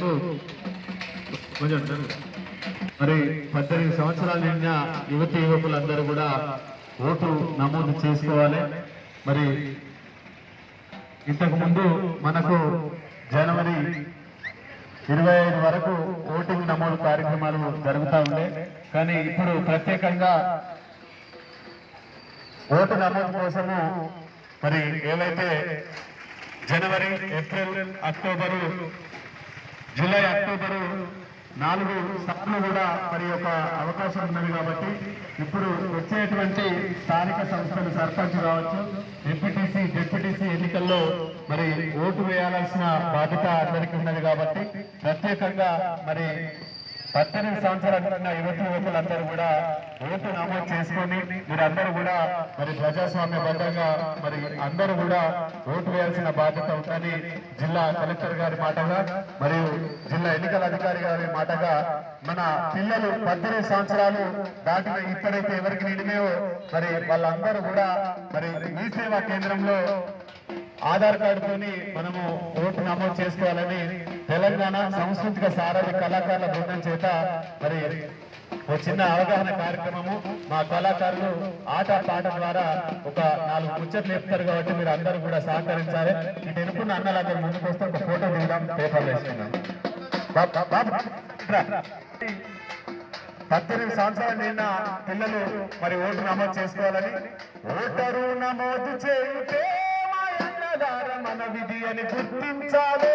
కోరుతూ కొంచెం మరి పద్దెనిమిది సంవత్సరాలు నిండిన యువతి యువకులందరూ కూడా ఓటు నమోదు చేసుకోవాలి. మరి ఇంతకు ముందు మనకు జనవరి ఇరవై ఐదు వరకు ఓటింగ్ నమోదు కార్యక్రమాలు జరుగుతూ ఉండే. కానీ ఇప్పుడు ప్రత్యేకంగా ఓటు నమోదు కోసము మరి ఏవైతే జనవరి ఏప్రిల్ అక్టోబరు జూలై అక్టోబరు నాలుగు సభలు కూడా మరి ఒక అవకాశం ఉన్నది కాబట్టి ఇప్పుడు వచ్చేటువంటి స్థానిక సంస్థలు సర్పంచ్ కావచ్చు ఎంపీటీసీ డిప్యూటీసీ ఎన్నికల్లో మరి ఓటు వేయాల్సిన బాధ్యత అందరికీ ఉన్నది కాబట్టి ప్రత్యేకంగా మరి పద్దెనిమిది సంవత్సరాల ఉన్న యువతి యువకులందరూ కూడా ఓటు నమోదు చేసుకొని మీరందరూ కూడా మరి ప్రజాస్వామ్యబద్ధంగా మరి అందరూ కూడా ఓటు వేయాల్సిన బాధ్యత ఉందని జిల్లా కలెక్టర్ గారి మాటగా మరియు జిల్లా ఎన్నికల అధికారి గారి మాటగా మన పిల్లలు పద్దెనిమిది సంవత్సరాలు దాటిన ఇక్కడైతే ఎవరికి నిడిమేవో మరి వాళ్ళందరూ కూడా మరి మీ సేవా కేంద్రంలో ఆధార్ కార్డుతోని మనము ఓటు నమోదు చేసుకోవాలని తెలంగాణ సాంస్కృతిక సారథి కళాకారుల బృందం చేత మరి ఒక చిన్న అవగాహన కార్యక్రమము. మా కళాకారులు ఆట పాట ద్వారా ఒక నాలుగు ముచ్చట్లు చెప్తారు కాబట్టి మీరు అందరూ కూడా సహకరించాలి. ఇటు ఎనుకున్న అన్నలందరూ ముందుకు వస్తే ఒక ఫోటో దిగుదాం పేపర్లు వేసుకుందాం. పద్దెనిమిది సంవత్సరాలు నిన్న పిల్లలు మరి ఓటు నమోదు చేసుకోవాలని ఓటరు నమోదు చేయుటే మన విధి అని గుర్తించాలి.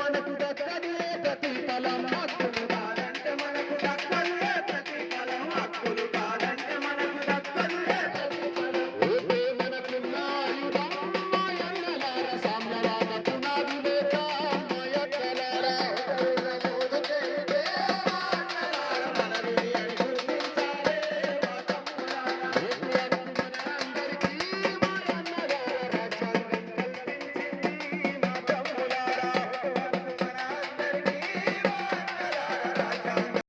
మనకు